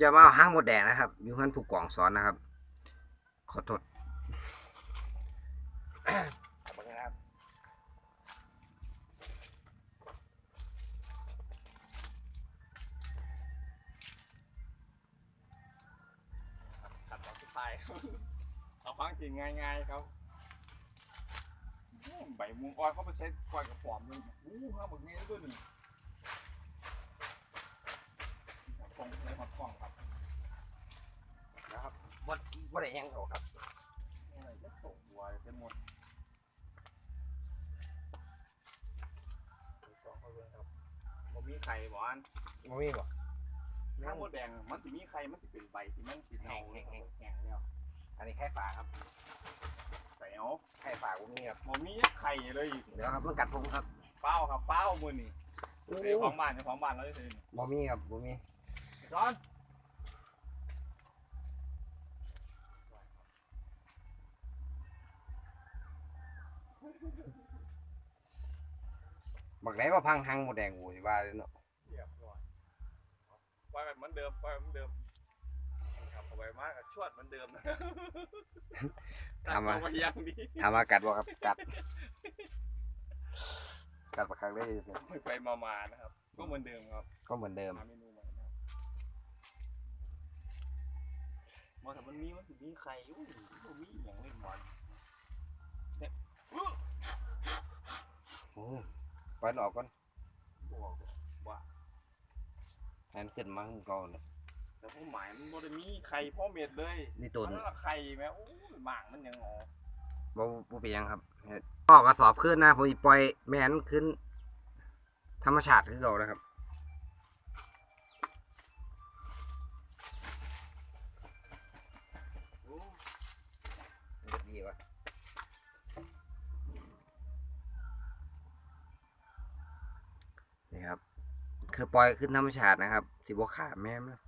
จะมาเอาห้างหมดแดงนะครับอยู่เพื่อนผู้กองสอนนะครับ ขอโทษขอบคุณครับขัดต่อสุดท้ายครับเอาฟังจริงง่ายๆครับโอ้ใบมุงอ้อยเขาไปเซ็ตคอยกับปอมเลยอู้ห้าหมึกเงี้ยด้วยนี่กล้องเลยมากล้องครั บนะครับบดบดได้ยังเขาครับอะไรจะตกหัวเต็มหมดสองเขาเลยครับผมมีไข่หวานบ่มีบ่ข้าวมดแดงมันจะมีไข่มันจะเป็นใบที่มันสีเทาแห้งๆแห้งแล้วอันนี้แค่ฝาครับใส่เอาแค่ฝาบ่มีครับผมมีไข่เลยเดี๋ยวครับมันกัดผมครับเป้าครับเป้ามือนี่เจ้าของบ้านเจ้าของบ้านเราได้เลยบ่มีครับบ่มีซ้อน บักไหนว่าพังหังหมดแดงกูสิว่าเลยเนาะเรียบร้อยปล่อยแบบเหมือนเดิมปล่อยแบบเหมือนเดิมครับเอาไว้มากชวดเหมือนเดิมนะทำมาเอไว้อย่างดีถามว่ากัดบ่ครับกัด กัดบักครั้งได้ไปไปมามานะครับ ก็เหมือนเดิมครับก็เหมือนเดิม หาเมนูใหม่นะครับมอแต่มันมีมันถึงมีไข่อู้หูมีอย่างเล่นบอลเนี่ยอู้โอ้ย ปล่อยมันออกก่อนบอกว่าให้มันขึ้นมาข้างก่อนแต่ผู้หมายมันบ่ได้มีไข่พ่อเม็ดเลยนี่ตัวมันละไข่แม่โอ้ยหมางมันยังงอบ่บ่เป็นหยังครับเฮ็ดออกกระสอบขึ้นนะผมสิปล่อยแม่นขึ้น ธรรมชาติคือเก่านะครับ คือปล่อยขึ้นธรรมชาตินะครับ สิบวขาดแม่มนะ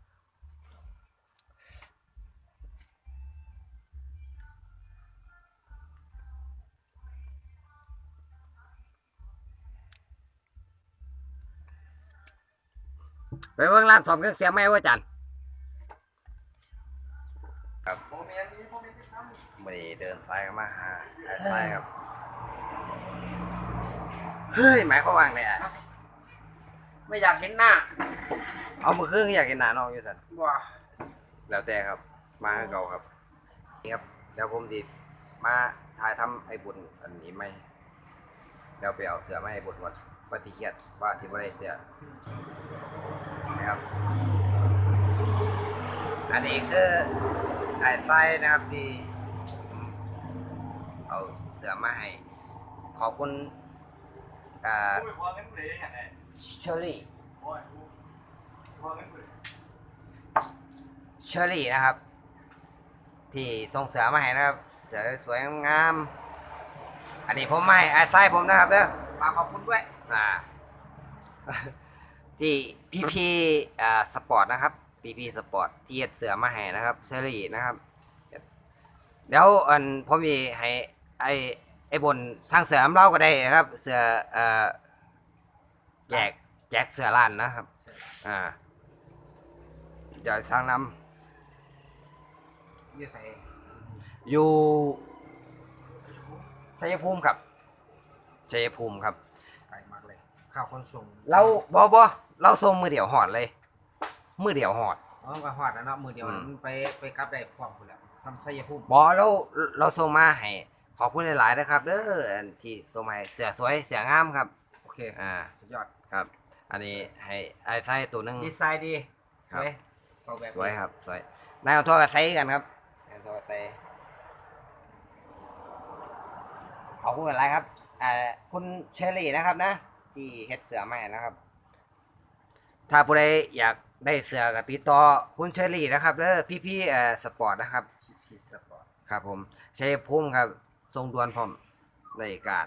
ไปเบิ่งร้านซ่อมเครื่องเสียงไหมว่าจันโมเมนต์นี้โมเมนต์ที่ทำไม่ได้เดินซ้ายเข้ามาหาหาซ้ายครับ เฮ้ย หมายความว่าไงอะ ไม่อยากเห็นหน้าเอามือครึ่งอยากเห็นหน้าน้องอยู่สันว้าแล้วแต่ครับ มาให้เก่าครับนี่ครับเดี๋ยวผมดีมาถ่ายทำไอ้บุญอันนี้ไหมเดี๋ยวไปเอาเสือมาให้บุญหมดปฏิเครียดว่าที่ไม่ได้เสือนะครับ อันนี้คือไอ้ไส้นะครับที่ผมเอาเสือมาให้ขอบคุณอ่าโอ้ยพอเงิน เลยอย่างไรเชอรี่โอ้ยพอเงินเลยเชอรี่นะครับ ที่ส่งเสือมาให้นะครับ เสือสวยงามๆอันนี้ผมไม่ไอ้ไส้ผมนะครับเด้อฝากขอบคุณด้วยอ่าที่พีพีอ่าสปอร์ตนะครับพีพีสปอร์ตที่เฮ็ดเสือมาให้นะครับเชอรี่นะครับเดี๋ยวอันผมมีให้ไอ้ไอ้บนสร้างเสือน้ำเล่าก็ได้นะครับ เสือเอ่อ แจกแจกเสือล้านนะครับ อ่าเดี๋ยวสร้างนำยืดใส่อยู่ชัยภูมิครับชัยภูมิครับ ไก่มากเลยข้าวคนส่งเราบอบอเราส่งมือเดียวหอดเลย มือเดียวหอด อ๋อก็หอดแล้วเนาะมือเดียวอืม มันไปไปกลับได้พร้อมคุณแหละซ้ำชัยภูมิบอเราเราส่งมาให้ขอบคุณหลายๆนะครับเด้ออันที่ส่งมาให้เสือสวยเสืองามครับ โอเค อ่า สุดยอด ครับ อันนี้ให้ไอ้ไส้ตัวหนึง ดีไซน์ดีสครับวยออกแบบสวยครับสวยนายเอาทอกับไซกันครับนายเอาทอกับไซขอบคุณหลายๆครับอ่าคุณเชอรี่นะครับนะ ที่เฮ็ดเสือมาให้นะครับ ถ้าผู้ใดอยากได้เสือกับติดต่อคุณเชอรี่นะครับเด้อพี่ๆเอ่อสปอร์ตนะครับพีสปอร์ตครับผมชัยภูมิครับทรงดวนพร้อมในการ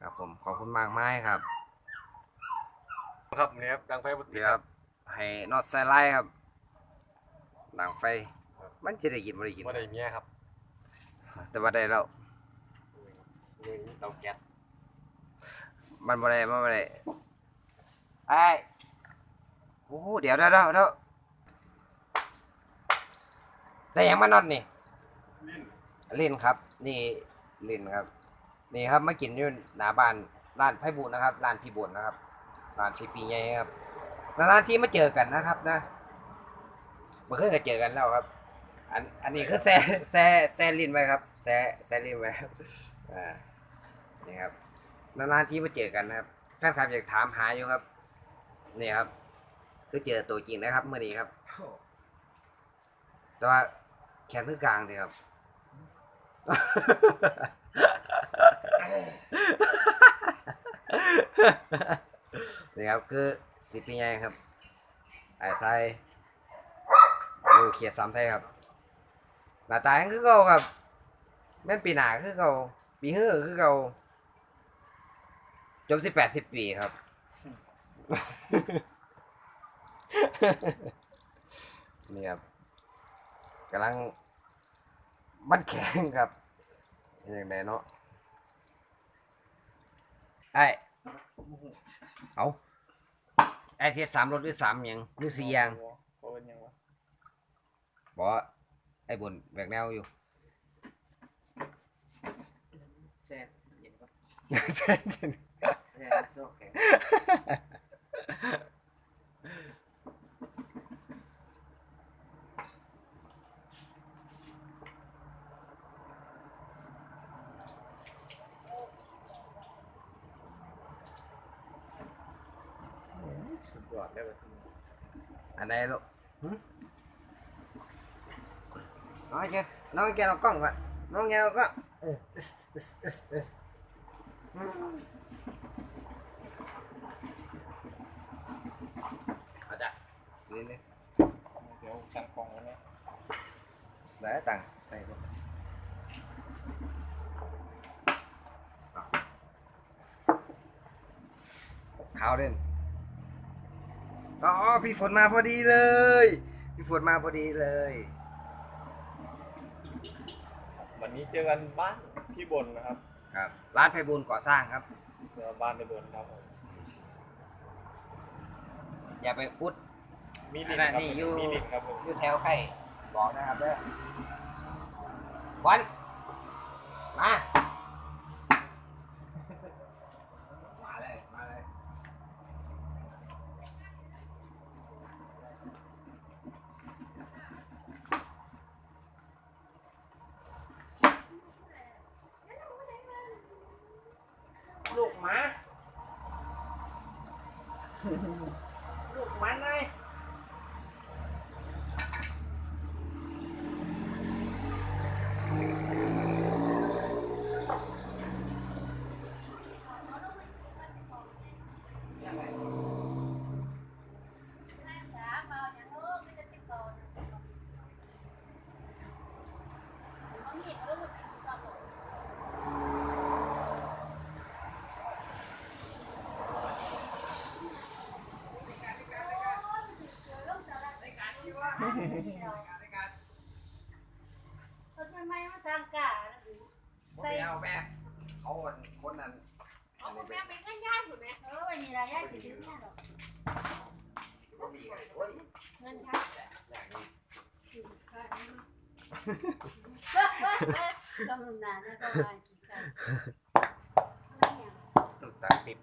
ครับผมขอบคุณมากมายครับ ครับเนี่ยครับดังไฟบนเดี๋ยวครับให้นอตไซไลท์ครับดังไฟ มันจะได้กินไม่ได้กินว่าได้เมียครับแต่ว่าได้แล้ว นี่เตาแก๊สมันบ่ได้มันบ่ได้ไอ้โอ้โหเดี๋ยวเดี๋ยวเดี๋ยวเดี๋ยวแต่ยังมานอนนี่ลิ้นลินครับ นี่ลินครับ นี่ครับมากินอยู่หน้าบ้านร้านไพบุญนะครับร้านพี่บุญนะครับ ร้านซีปีใหญ่ครับนานๆที่มาเจอกันนะครับนะเมื่อคืนก็เจอกันแล้วครับ อันอันนี้คือแซ่แซ่แซ่ลินไว้ครับแซ่แซ่ลินไว้ครับอ่านี่ครับนานๆที่มาเจอกันนะครับแฟนคลับอยากถามหาอยู่ครับนี่ครับคือเจอตัวจริงนะครับเมื่อนี้ครับ แต่ว่าแขนคือกลางเลยครับ นี่ครับคือสิปีใหญ่ครับไอ้ไทยอยู่เขียดสามไทยครับหน้าตาคือเก่าครับแม่นปีหนาคือเก่าปีฮื้อคือเก่าจบสิบแปดสิบปีครับ นี่ครับกำลังมันแข็งครับอย่างไรเนาะไอ้ เอาไอ้เทียสามรถหรือสามหยังหรือสี่อยางเขาเป็นยังวะบอกว่าไอ้บนแบกแนวอยู่แซ่บเย็นปะใช่ใช่แซ่บโซ่แข็ง ยอดเลยว่ะอันไหนลูกหึน้องแกน้องแกเอากล้องก่อนน้องแกเอากล้องเออเอสเอสเอสเอสอืมเอาจ้ะนี่นี่ เดี๋ยวตั้งกล้องไว้เนี่ย ได้ตังค์ใส่ไปขาวเด่น อ๋อพี่ฝนมาพอดีเลย พี่ฝนมาพอดีเลย วันนี้เจอกันบ้านพี่บนนะครับครับ ร้านไพบูลย์ก่อสร้างครับ เจอบ้านในบนครับผมอย่าไปอุดมีลินอันคนั้รับนนี่อยู่มีลินครับผมอยู่แถวใกล้บอกนะครับเด้อวันมามาเลย มาเลย ลูก หมา ลูกมันเลยทำไมมา สร้างกาบ่ไปเอาแม่เขาคนคนนั้นเอาคุณแม่ไปง่ายง่ายถูกไหมเออวันนี้ละย่าถึงเนี่ยหรอกบ่มีกันโอ้ยเงินค่ะอย่างนี้สมนานนะก็มากี่ครั้งต้องตัดปิ๊บ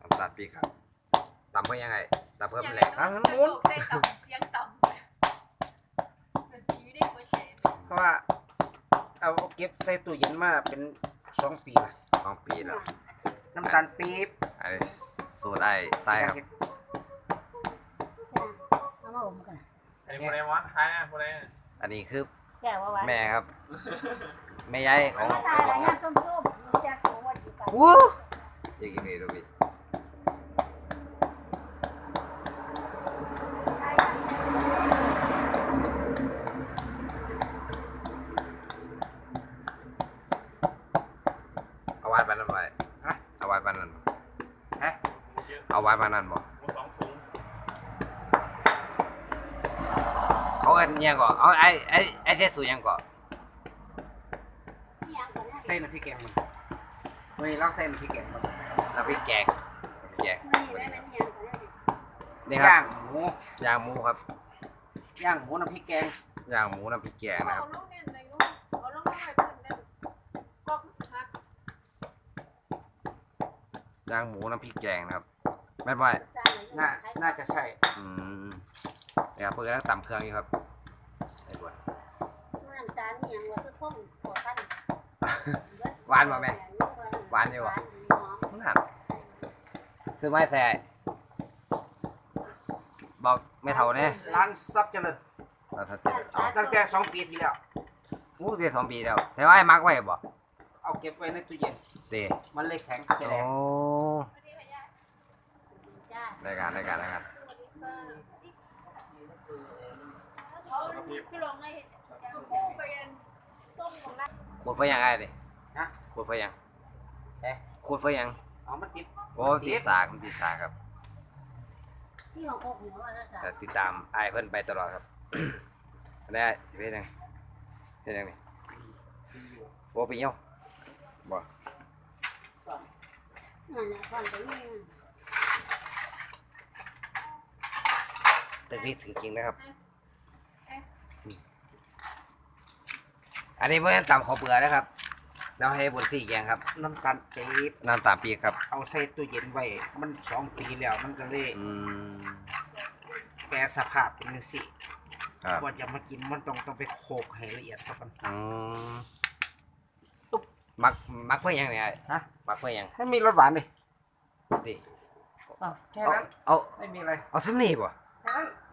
ต้องตัดปิ๊บครับตำเพื่อยังไงตำเพื่อเป็นแหลกครับมูนใส่ต่ำเสียงต่ำดนตรีไม่ได้หัวใจ เพราะว่าเอาเก็บใส่ตู้เย็นมาเป็นสองปีละสองปีแล้วน้ำตาลปี๊บไอ้สูตรไอ้ไส้ครับเอามาอมกันอันนี้คนไหนวะใครอะคนไหนอะอันนี้คือแก้ว่าวันแม่ครับแม่ยายของมาตายแล้วเนี่ยส้มๆจากของวันกี่กันวู้ยังกินเลยดูพี่เอาไว้ปานนั้นไว้ ฮะ เอาไว้ปานนั้นบ่ ฮะ เยอะเอาไว้ปานนั้นบ่หมูสองถุงเขาเอ็นยังก่อนเอาไอ้ไอ้ไอ้เทสูยังก่อนใส่น้ำพริกแกงมันวันนี้ลองใส่น้ำพริกแกงมันน้ำพริกแกงน้ำพริกแกงไม่ได้เป็นอย่างกันนี่ครัย่าบงหมูย่างหมูครับย่างหมูน้ำพริกแกงย่างหมูน้ำพริกแกงนะคเอารับลูกเนี่ยในลูกเอาลูกมาใหม่เพิ่นเนี่ยกล้องสักย่างหมูน้ำพริกแกงนะครับ แม่นบ่อยน่าน่าจะใช่อืมเนี่ยครับเพื่อนกำลังตำเครื่องอยู่ครับไอ้บนน้ำตาลนี่ยังว่าคือพ่มขอท่านหวานบ่แม่หวานอยู่บ่ มึงหันซื้อไม้แส่บอกไม่เท่าเนี่ยร้านซับเจริญเราถ้าเจ็ดเอาตั้งแต่สองปีที่แล้ว อู้เปีสองปีแล้วแต่ว่าไอ้มักไว้บ่เอาเก็บไว้ในตู้เย็นเตะมันเลยแข็งแสดโอ้งจ้า ได้การได้การได้การเขาคือลงในคู่ไปกันต้มของนั้นขูดไฟยังไงดิฮะขูดไฟยังเอ๊ะขูดไฟยังเอามาติดโอ้ติดสากมันติดสากครับที่ของอกหัวว่าแล้วจ้ะแต่ติดตามไอ้ายเพิ่นไปตลอดครับได้เฮ็ดยังเฮ็ดยังนี่โอ้ไปเหี่ยวบ่ นั่นน่ะฟันไปนี่ ตึกนี้ถือจริงนะครับ อันนี้เพื่อนตำข้าวเปลือกนะครับเราให้บนสี่แกงครับ น้ำตาลปี๊บน้ำตาลปีกครับ เอาใส่ตู้เย็นไว้ มันสองปีแล้ว มันก็เลยอืมแปรสภาพเป็นจังซี่ครับก่อนจะมากินมันต้องต้องไปโขกให้ละเอียดครับมันอืมมักมักเพื่อยังไงฮะมักเพื่อยังให้มีรสหวานดิดิอ้าวแค่เอานั้นเอา ไม่มีอะไร เอาซ้ำนี่ป่ะแค่นั้น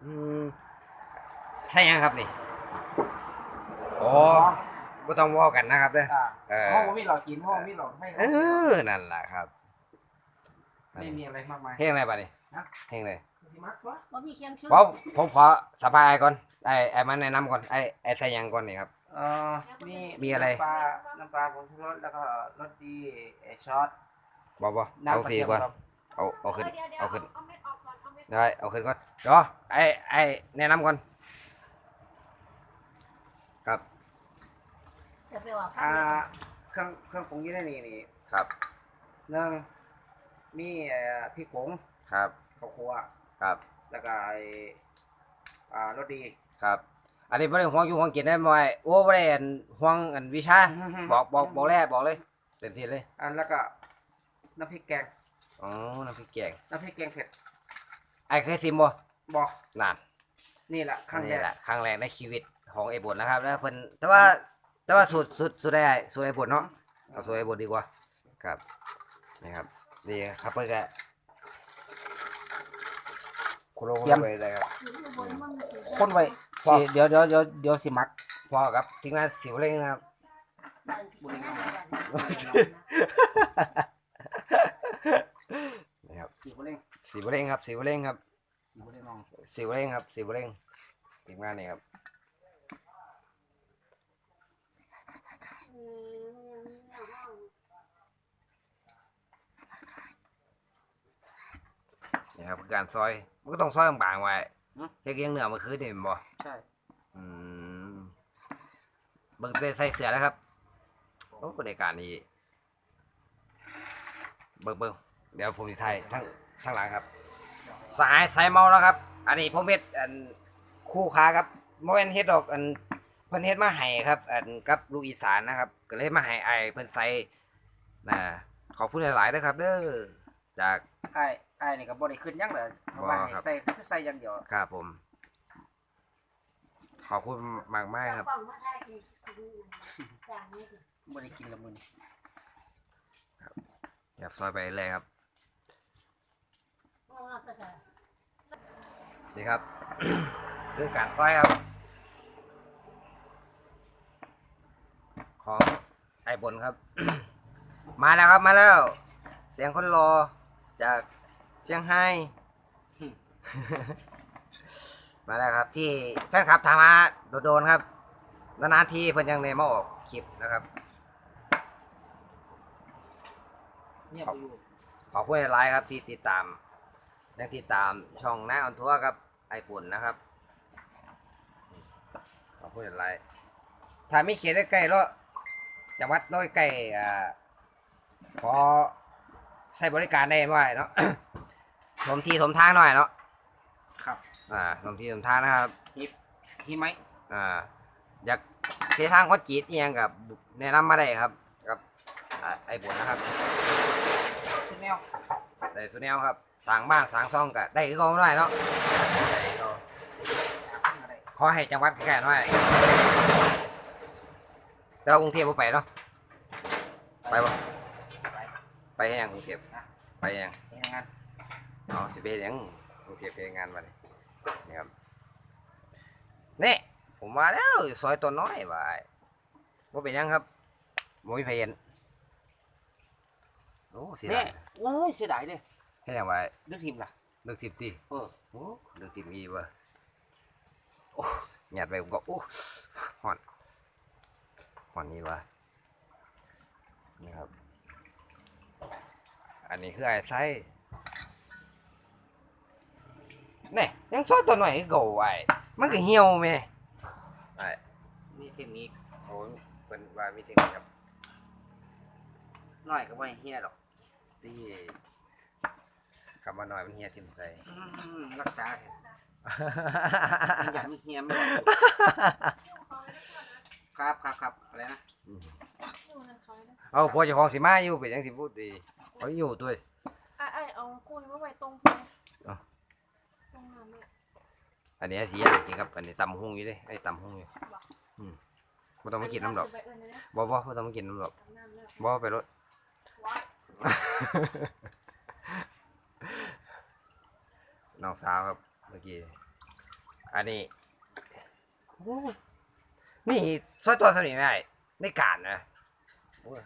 อืมใช่ยังครับนี่โอ้ไม่ต้องเว่ากันนะครับเด้ออ่าเออ ห้องมีหลอดกินห้องมีหลอดให้เออนั่นแหละครับไม่มีอะไรมากมายเฮงอะไรบ้านี่ฮะเฮงเลยสิมักวะบ่มีเคียงชุดเพราะผมขอสบายก่อนไอ้ไอ้มันแนะนำก่อนไอ้ไอ้ใส่ยังก่อนนี่ครับ เอ่อนี่มีอะไร น้ำปลาน้ำปลาผงชูรสแล้วก็รสดีไอซอสบอบอน้ำเอากระสีเทียมก่อนครับเอาเอาขึ้นเดี๋ยวเดี๋ยวเอาขึ้นเอาเม็ด ได้เอาขึ้นก่อนเดี๋ยวไอ้ไอ้แนะนำก่อนครับจะไปว่าอ่าเครื่องเครื่องปรุงอยู่ในนี่นี่ครับหนึ่งมีเอ่อพริกผงครับข้าวคั่วครับแล้วก็ไออ่ารสดี ครับ อันนี้บ่ได้ห่วงอยู่ห่วงกินได้บ่ไอ้โอ้บ่ได้อันห่วงอันวิชาบอกบอกบอกแรกบอกเลยเต็มที่เลยอันแล้วก็น้ำพริกแกงอ๋อน้ำพริกแกงน้ำพริกแกงเผ็ด ไอ้เคยซิมบ่บอกนั่นนี่แหละครั้งแรนี่กแหละครั้งแรกในชีวิตของไอ้บทนะครับแล้วเพิ่นแต่ว่าแต่ว่าสูตรสูตรสูตรได้สูตรไอ้บทเนาะเอาสูตรไอ้บทดีกว่าครับนี่ครับดีครับเพิ่นก็คุณลงไปเลยครับคนไว้สิเดี๋ยวเดี๋ยวเดี๋ยวเดี๋ยวสิมักพอครับทีมงานสิวเล่งนะครับนี่ครับสีบเร่ง สิวเล่งครับสิวเล่งครับสีบเร่งน้องสิวเล่งครับสิวเล่งทีมงานนี่ครับนี่ครับคือการซอย มันก็ต้องซอยบางๆไว้เฮ็ดเลี้ยงเนื้อมันคือนี่แม่นบ่ใช่อืมเบิ่งแต่ใส่เสื้อแล้วครับโอ้บริการนี้เบิ่งเบิ่งเดี๋ยวผมจะถ่ายทั้ง ทั้งหลังครับ สายสายเมาแล้วครับ อันนี้ผมเฮ็ดอันคู่ค้าครับโมเมนเฮ็ดดอกอันเพิ่นเฮ็ดมาให้ครับ อันกับลูกอีสานนะครับ ก็เลยมาให้ไอายเพิ่นใส่นะขอบคุณหลายๆนะครับ เด้อจาก ไอ้ไอ้นี่ก็บ่ได้ขึ้นหยังเลยเพราะว่าบ่ให้ครับ ใส่คือใส่อย่างเดียวครับผม ขอบคุณมากมากๆครับ บ่ได้กินละมื้อนี้อยากซอยไปเลยครับ นี่ครับ คือการซอยครับ ของไอ้บนครับ มาแล้วครับมาแล้ว เสียงคนรอจากเชียงไฮ้มาแล้วครับ ที่แฟนคลับถามมาโดนๆครับนานๆทีเพิ่นยังในมาออกคลิปนะครับเงียบอยู่ขอบคุณหลายๆครับที่ติดตาม ยังติดตามช่องน้าออนทัวร์ครับไอปุ่นนะครับขอบคุณหลายๆถ้ามีเขียนใกล้ๆแล้วจังหวัดน้อยใกล้อ่าขอใช้บริการได้ไหมเนาะ สมทีสมทางหน่อยเนาะ ครับ อ่าสมทีสมทางนะครับฮิปที่ไหมอ่า อยากเททางคอนกรีตอิหยังกับแนะนำมาได้ครับ กับอ่าไอ้บุญนะครับเป็นแนวได้สุดแนวครับ สร้างบ้านสร้างซ่องก็ได้ก็ได้เนาะได้ก็ขอให้จังหวัดแค่น้อยแต่ว่ากรุงเทพบ่ไปเนาะไปบ่ไปให้ยังกรุงเทพไปยังเป็นงานอ๋อสิไปเฮ็ดหยังกรุงเทพไปเฮ็ดงานมานี่นี่ครับนี่ผมมาแล้วซอยตัวน้อยบ่ายบ่เป็นหยังครับบ่มีไผเห็นโอ้เสียเนี่ดายยโอ้ยเสียดายเลย เฮ็ดหยังไว้เลือกทีมล่ะเลิกทิปติเออโอ้เลิกทิปอีบ่โอ้หยาดไปก็โอ้ฮ้อนฮ้อนนี่วะนี่ครับ อันนี้คือไอ้ไส้นี่ยังซอยตัวหน่อยก็ไว้มันก็เหี่ยวแม่ไอ้นี่เทคนิคโอ้เป็นว่ามีเทคนิคครับน้อยก็ไม่เฮียหรอกที่ คำว่าน้อยมันเหี่ยทิ่มใจอืมรักษาเถอะอย่ามันเฮียไม่ได้ครับครับครับอะไรนะอยู่นั่นเขานะเอาพอเจะของสิมาอยู่เป็นจังสิพูดดีเขาอยู่ด้วยไอ้ไอ้เอากุ้งมาไว้ตรงพื้นเอาตรงนั้นเนี่ยอันนี้สีอย่างจริงครับอันนี้ตำหุ้งอยู่เด้ไอ้ตำหุ้งอยู่อืมไม่ต้องมากินน้ำดอกไปเอิญเลยนะบ่บ่ไม่ต้องมากินน้ำดอกอาบน้ำแล้วบ่ไปรถ ว้าย น้องสาวครับเมื่อกี้ อันนี้โอ้นี่ซอยตัวสนิทไม่ได้ในการนะโอ้ย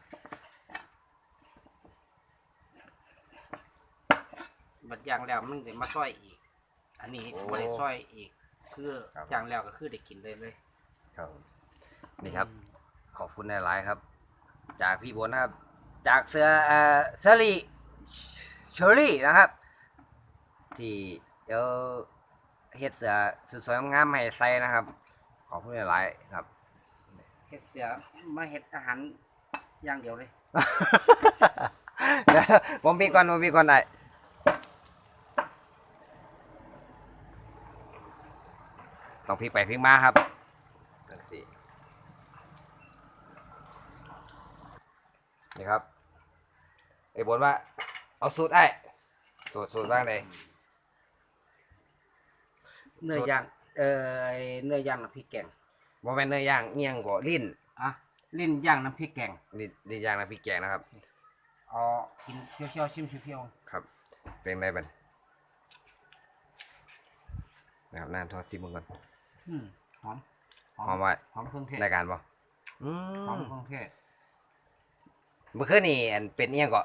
บัดยางแล้วมันจะมาซอยอีก อันนี้ไม่ได้ซอยอีก คือจางแล้วก็คือได้กินเลยเลยครับนี่ครับ ขอบคุณหลายๆครับ จากพี่บนนะครับ จากเสือเอ่อเซอรี่ เชอรี่นะครับ ที่เดี๋ยวเฮ็ดเสือสวยๆงามๆให้ใส่นะครับ ขอบคุณหลายๆครับเฮ็ดเสือมาเฮ็ดอาหารอย่างเดียวเลยเดี๋ยวผมพี่ก่อนผมพี่ก่อนได้ต้องพลิกไปพลิกมาครับจังสินี่ครับไอ้บนว่า เอาสูตรไอ้สูตรสูตรบ้างเลย เนื้อย่าง เอ่อเนื้อย่างน้ำพริกแกงบ่แม่นเนื้อย่างเงี้ยงกว่าลิ้นอะลิ้นย่างน้ำพริกแกงลิ้นลิ้นย่างนะพี่แกงนะครับเอากินเพียวๆชิมเพียวครับ เป็นไงบันนะครับน้ำทอดซิมมึงก่อนๆอืมหอมหอมไว้หอมเครื่องเทศรายการบ่อืหอมมเครื่องเทศเมื่อคืนนี่อันเป็นเอียงก็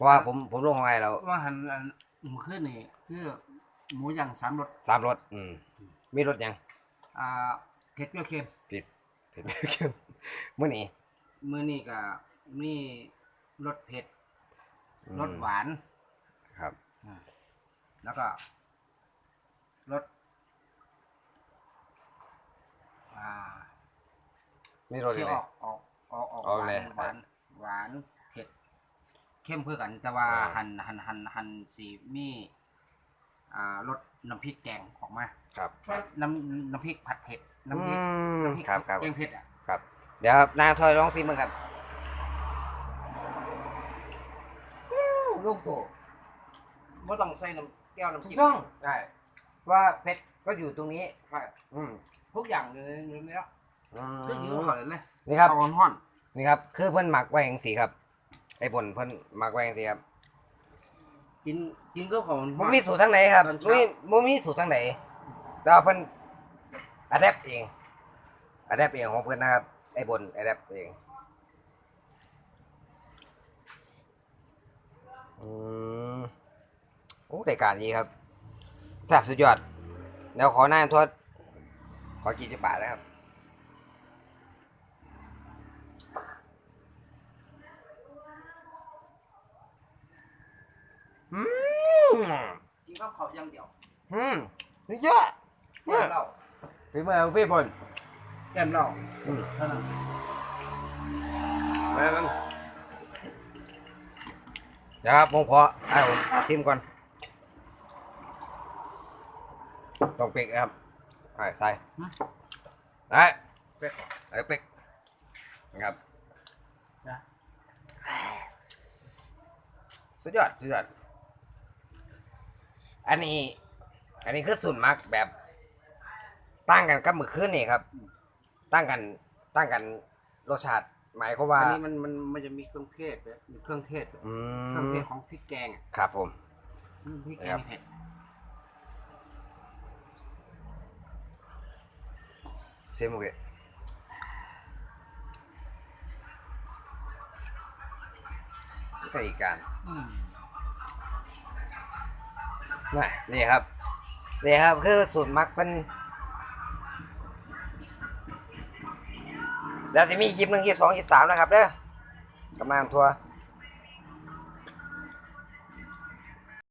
เพราะว่าผมผมลงของไงเราว่าหันอันหมูขึ้นนี่คือหมูย่างสามรสสามรสอืมมีรสหยังอ่าเผ็ดเปรี้ยวเค็มเผ็ดเข้มมื้อนี้มื้อนี้ก็มีรสเผ็ดอืมรสหวานครับแล้วก็รสอ่ามีรสเสีอะยไรออกออกออกออกออกหวาเลยนหวานหวาน เผ็ดเข้มเพื่อกัน แต่ว่าอ่า หันหันหันหันสีมีอ่ารสน้ำพริกแกงออกมาครับน้ำน้ำพริกผัดเผ็ดอืน้ำพริกมน้ำพริกครับครับ แกงเผ็ดอะครับ เดี๋ยวครับนางทอยลองซิมมึงครับลูกโต ไม่ต้องใส่น้ำแก้วน้ำถูจิ้กมต้อง ใช่ว่าเพชรก็อยู่ตรงนี้ ใช่อืมทุกอย่างอยู่ในอยู่ในนี้แล้วอืก็ยืมมเขาเลยเลยนี่ครับ เอาห้อนนี่ครับ คือเพิ่นหมักไว้อย่างสีครับ ไอ้บนเพิ่นหมักไว้อย่างสีครับๆกินกินก็ของบ่มีสูตรทางไหนครับตอนบ่เช้ามีบ่มีสูตรทางไหนแต่ว่าเพิ่นอะแดปเองอะแดปเองของเพิ่นนะครับ ไอ้บนอะแดปเองอืมโอ้ได้การดีครับแซ่บสุดยอดเดี๋ยวขอหน้าทวดขอกี่สิบบาทนะครับ อืมกินข้าวเขาอย่างเดียวอืมนี่เยอะแก้มเหล้าพี่เมื่อพี่บนแก้มเหล้าอืมเท่านั้นมาแล้วเดี๋ยวครับผมขอไอ้ผมทิมก่อนต้องเป๊กครับใส่ใส่ได้เป็กไอ้เป็กนะครับสุดยอดสุดยอด อันนี้ อันนี้คือสูตรมักแบบตั้งกันกับมือคืนนี่ครับ ตั้งกันตั้งกันรสชาติหมายความว่าอันนี้มันมันมันจะมีเครื่องเทศด้วยมีเครื่องเทศด้วยอืเครื่องมเทศของพริกแกงอะครับผม อืมพริกแกครังบเผ็ดเซมโอเคนี่ก็อีกการ อืม น่ะนี่ครับนี่ครับคือสูตรมักเป็นแล้วจะมีคลิปหนึ่งคลิปสองคลิปสามนะครับเด้อกำลังทัวร์